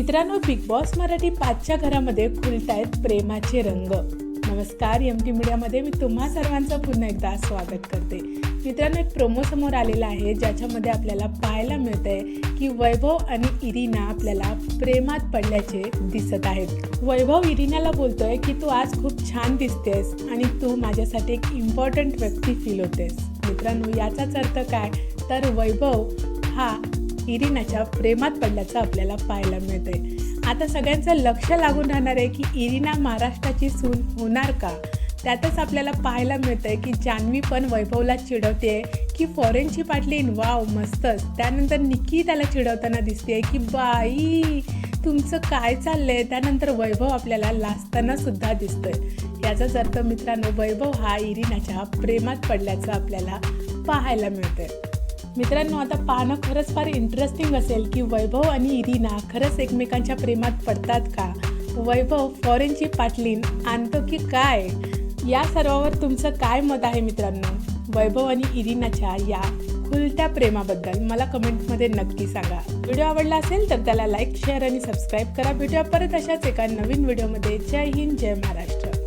मित्रांनो big boss Marathi पाचच्या घरामध्ये खुलतायत प्रेमाचे रंग. नमस्कार एम टी मीडियामध्ये मी तुम्हा सर्वांचं पुन्हा एकदा स्वागत करते. मित्रांनो एक प्रोमो समोर आलेला आहे ज्याच्यामध्ये आपल्याला पाहायला मिळतंय की वैभव आणि इरिना आपल्याला प्रेमात पडल्याचे दिसत आहेत. वैभव इरिनाला बोलतोय की तू आज खूप छान दिसतेस आणि तू माझ्यासाठी एक इम्पॉर्टंट व्यक्ती फील होतेस. मित्रांनो याचाच अर्थ काय? तर वैभव हा इरिनाच्या प्रेमात पडल्याचं आपल्याला पाहायला मिळतंय. आता सगळ्यांचं लक्ष लागून राहणार आहे की इरिना महाराष्ट्राची सून होणार का? त्यातच आपल्याला पाहायला मिळतंय की जान्हवी पण वैभवला चिडवते की फॉरेनची पाटलीन वाव मस्तच. त्यानंतर निकी त्याला चिडवताना दिसते की बाई तुमचं काय चाललंय? त्यानंतर वैभव आपल्याला लाजताना सुद्धा दिसतोय. याचाच अर्थ मित्रांनो वैभव हा इरिनाच्या प्रेमात पडल्याचं आपल्याला पाहायला मिळतंय. मित्रांनो आता पाहणं खरंच फार इंटरेस्टिंग असेल की वैभव आणि इरिना खरंच एकमेकांच्या प्रेमात पडतात का? वैभव फॉरेनची पाटलीन आणतो की काय? या सर्वावर तुमचं काय मत आहे मित्रांनो? वैभव आणि इरिनाच्या या खुलत्या प्रेमाबद्दल मला कमेंटमध्ये नक्की सांगा. व्हिडिओ आवडला असेल तर त्याला लाईक शेअर आणि सबस्क्राईब करा. भेटूया परत अशाच एका नवीन व्हिडिओमध्ये. जय हिंद जय महाराष्ट्र.